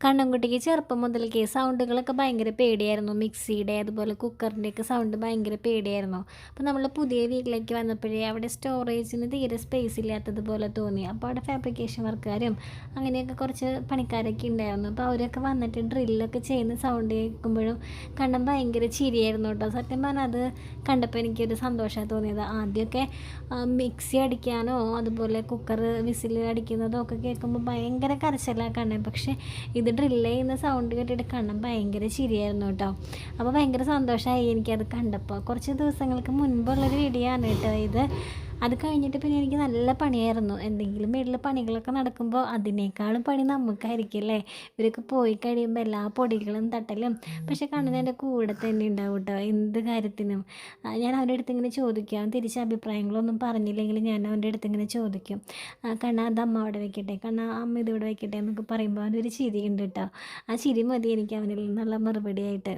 കണ്ണൻകുട്ടിക്ക് ചെറുപ്പം മുതൽക്കേ സൗണ്ടുകളൊക്കെ ഭയങ്കര പേടിയായിരുന്നു. മിക്സിയുടെ അതുപോലെ കുക്കറിന്റെയൊക്കെ സൗണ്ട് ഭയങ്കര പേടിയായിരുന്നു. അപ്പോൾ നമ്മൾ പുതിയ വീട്ടിലേക്ക് വന്നപ്പോഴേ അവിടെ സ്റ്റോറേജിന് തീരെ സ്പേസ് ഇല്ലാത്തതുപോലെ തോന്നി. അപ്പോൾ അവിടെ ഫാബ്രിക്കേഷൻ വർക്കാരും അങ്ങനെയൊക്കെ കുറച്ച് പണിക്കാരൊക്കെ ഉണ്ടായിരുന്നു. അപ്പോൾ അവരൊക്കെ വന്നിട്ട് ഡ്രില്ലൊക്കെ ചെയ്യുന്ന സൗണ്ട് കേൾക്കുമ്പോഴും കണ്ണൻ ഭയങ്കര ചിരിയായിരുന്നു കേട്ടോ. സത്യം പറഞ്ഞാൽ അത് കണ്ടപ്പോൾ എനിക്കൊരു സന്തോഷമാണ് തോന്നിയത്. ആദ്യമൊക്കെ മിക്സി അടിക്കാനോ അതുപോലെ കുക്കർ വിസിൽ അടിക്കുന്നതോ ഒക്കെ കേൾക്കുമ്പോൾ ഭയങ്കര കരച്ചിലാണ് കണ്ണൻ പക്ഷേ ഇത് ഡ്രില്ല് ചെയ്യുന്ന സൗണ്ട് കേട്ടിട്ട് കണ്ണൻ ഭയങ്കര ചിരിയായിരുന്നു കേട്ടോ. അപ്പോൾ ഭയങ്കര സന്തോഷമായി എനിക്കത് കണ്ടപ്പോൾ കുറച്ച് ദിവസങ്ങൾക്ക് മുൻപുള്ളൊരു വീഡിയോ ആണ് കേട്ടോ ഇത്. അത് കഴിഞ്ഞിട്ട് പിന്നെ എനിക്ക് നല്ല പണിയായിരുന്നു. എന്തെങ്കിലും വീട്ടിൽ പണികളൊക്കെ നടക്കുമ്പോൾ അതിനേക്കാളും പണി നമുക്കായിരിക്കും അല്ലേ? ഇവരൊക്കെ പോയി കഴിയുമ്പോൾ എല്ലാ പൊടികളും തട്ടലും പക്ഷെ കണ്ണൻ എന്റെ കൂടെ തന്നെ ഉണ്ടാവും കേട്ടോ എന്ത് കാര്യത്തിനും. ഞാൻ അവന്റെ അടുത്ത് ഇങ്ങനെ ചോദിക്കും. തിരിച്ച് അഭിപ്രായങ്ങളൊന്നും പറഞ്ഞില്ലെങ്കിൽ ഞാൻ അവന്റെ അടുത്ത് ഇങ്ങനെ ചോദിക്കും. കണ്ണ അത് അമ്മ അവിടെ വെക്കട്ടെ. കണ്ണ അമ്മ ഇതിവിടെ വെക്കട്ടെ എന്നൊക്കെ പറയുമ്പോൾ അവനൊരു ചിരി ഉണ്ട് കേട്ടോ ആ ചിരി മതി എനിക്ക് അവനിൽ നിന്നുള്ള മറുപടിയായിട്ട്.